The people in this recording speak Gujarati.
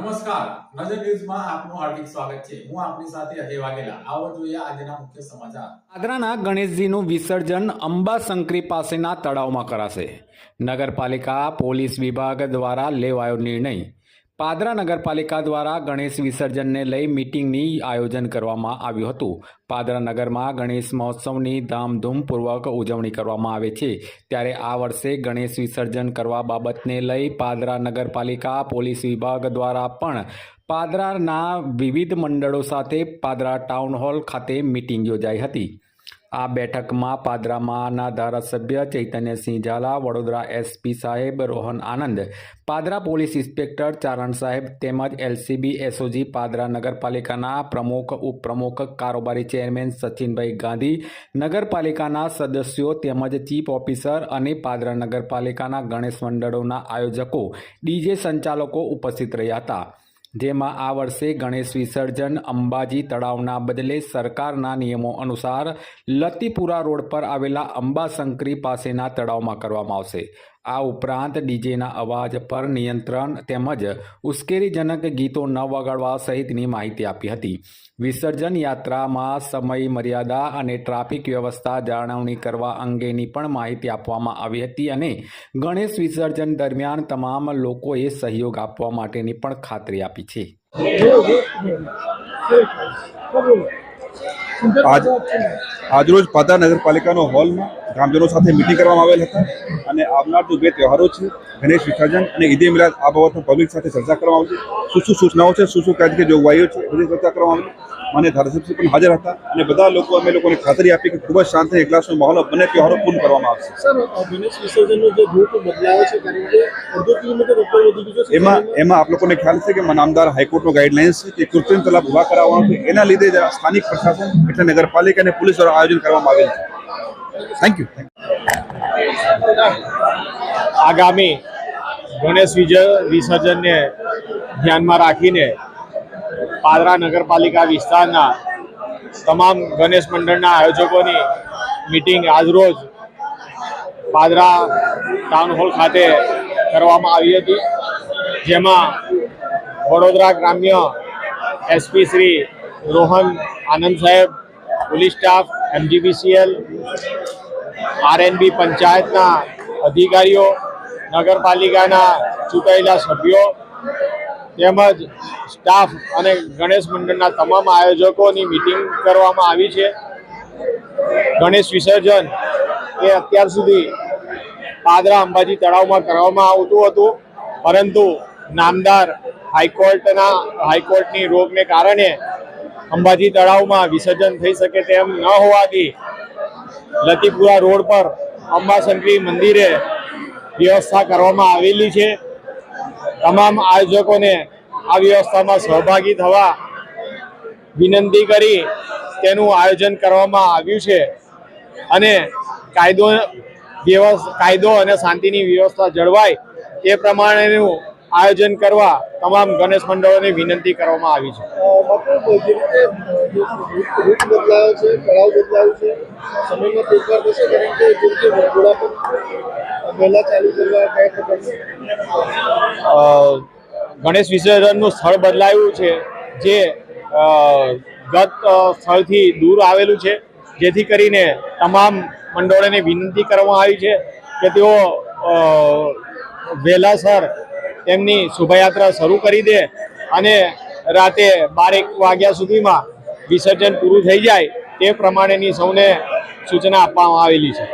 નમસ્કાર. નજર ન્યૂઝમાં આપનું હાર્દિક સ્વાગત છે. હું આપની સાથે અજય વાઘેલા. આવો જોઈએ આજના મુખ્ય સમાચાર. પાદરાના ગણેશજીનું વિસર્જન અંબાશંકરી પાસેના તળાવમાં કરાશે. નગરપાલિકા, પોલીસ વિભાગ દ્વારા લેવાયો નિર્ણય. પાદરા નગરપાલિકા દ્વારા ગણેશ વિસર્જનને લઈ મિટિંગની આયોજન કરવામાં આવ્યું હતું. પાદરા નગરમાં ગણેશ મહોત્સવની ધામધૂમપૂર્વક ઉજવણી કરવામાં આવે છે. ત્યારે આ વર્ષે ગણેશ વિસર્જન કરવા બાબતને લઈ પાદરા નગરપાલિકા, પોલીસ વિભાગ દ્વારા પણ પાદરાના વિવિધ મંડળો સાથે પાદરા ટાઉન હોલ ખાતે મિટિંગ યોજાઈ હતી. આ બેઠકમાં પાદરામાંના ધારાસભ્ય ચૈતન્યસિંહ ઝાલા, વડોદરા એસપી સાહેબ રોહન આનંદ, પાદરા પોલીસ ઇન્સ્પેક્ટર ચારણ સાહેબ તેમજ એલસીબી એસઓજી પાદરા નગરપાલિકાના પ્રમુખ, ઉપપ્રમુખ, કારોબારી ચેરમેન સચિનભાઈ ગાંધી, નગરપાલિકાના સદસ્યો તેમજ ચીફ ઓફિસર અને પાદરા નગરપાલિકાના ગણેશ મંડળોના આયોજકો, ડીજે સંચાલકો ઉપસ્થિત રહ્યા હતા. જેમાં આ વર્ષે ગણેશ વિસર્જન, અંબાજી તળાવના બદલે સરકારના નિયમો અનુસાર લતીપુરા રોડ પર આવેલા અંબાશંકરી પાસેના તળાવમાં કરવામાં આવશે. આ ઉપરાંત ડીજેના અવાજ પર નિયંત્રણ તેમજ ઉશ્કેરીજનક ગીતો ન વગાડવા સહિતની માહિતી આપી હતી. વિસર્જન યાત્રામાં સમય, મર્યાદા અને ટ્રાફિક વ્યવસ્થા જાળવણી કરવા અંગેની પણ માહિતી આપવામાં આવી હતી અને ગણેશ વિસર્જન દરમિયાન તમામ લોકોએ સહયોગ આપવા માટેની પણ ખાતરી આપી છે. આજ આજરોજ પાદરા નગરપાલિકાનો હોલમાં ગ્રામજનો સાથે મિટિંગ કરવામાં આવેલ હતા અને આવનાર જો બે તહેવારો છે ગણેશ વિસર્જન અને ઈદે મિલાદ. આ બાબતમાં પબ્લિક સાથે ચર્ચા કરવામાં આવશે. શું શું સૂચનાઓ છે શું શું કાયદે જોગવાઈઓ છે બધી ચર્ચા કરવામાં આવી. મને ધારાસભ્ય પણ હાજર હતા અને બધા લોકો અમે લોકોને ખાતરી આપી કે ખૂબ જ શાંત અને એકલાસનો માહોલ બંને તહેવારો પૂર્ણ કરવામાં આવશે. સર ગણેશ વિસર્જનનો જે રૂટ બદલાયો છે કારણ કે અડધો કિલોમીટર ઉપર વધી ગયો છે એમાં એમાં આપ લોકોને ખ્યાલ છે કે નામદાર હાઈકોર્ટનો ગાઈડલાઇન્સ છે કે કૃત્રિમ તલાબ ઊભા કરાવવાનો છે. એના લીધે સ્થાનિક પ્રશાસન એટલે નગરપાલિકા અને પોલીસ દ્વારા આયોજન કરવામાં આવેલ છે. થેન્ક યુ આગામી ગણેશ વિજય વિસર્જનને ધ્યાનમાં રાખીને પાદરા નગરપાલિકા વિસ્તારના તમામ ગણેશ મંડળના આયોજકોની મિટિંગ આજરોજ પાદરા ટાઉન હોલ ખાતે કરવામાં આવી હતી. જેમાં વડોદરા ગ્રામ્ય એસપી શ્રી રોહન આનંદ સાહેબ, પોલીસ સ્ટાફ એમજીબીસીએલ આરએનબી પંચાયતના અધિકારીઓ, નગરપાલિકાના ચૂંટાયેલા સભ્યો, તેમજ સ્ટાફ અને ગણેશ મંડળના તમામ આયોજકોની મિટિંગ કરવામાં આવી છે. ગણેશ વિસર્જન એ અત્યાર સુધી પાદરા અંબાજી તળાવમાં કરવામાં આવતું હતું, પરંતુ નામદાર હાઈકોર્ટના હાઈકોર્ટની રોકને કારણે અંબાજી તળાવમાં વિસર્જન થઈ શકે તેમ ન હોવાથી લતીપુરા રોડ પર અંબાશંકરી મંદિરે વ્યવસ્થા કરવામાં આવેલી છે. તમામ આયોજકોને આ વ્યવસ્થામાં સહભાગી થવા વિનંતી કરી તેનું આયોજન કરવામાં આવ્યું છે અને કાયદો કાયદો અને શાંતિની વ્યવસ્થા જળવાય તે પ્રમાણેનું આયોજન કરવા તમામ ગણેશ મંડળોને વિનંતી કરવામાં આવી છે. ગણેશ વિસર્જનનું સ્થળ બદલાયું છે જે ગત સ્થળથી દૂર આવેલું છે જેથી કરીને તમામ મંડળોને વિનંતી કરવામાં આવી છે કે તેઓ વહેલાસર તેમની શોભાયાત્રા શરૂ કરી દે અને રાતે બારેક વાગ્યા સુધીમાં વિસર્જન પૂરું થઈ જાય તે પ્રમાણેની સૌને સૂચના આપવામાં આવેલી છે.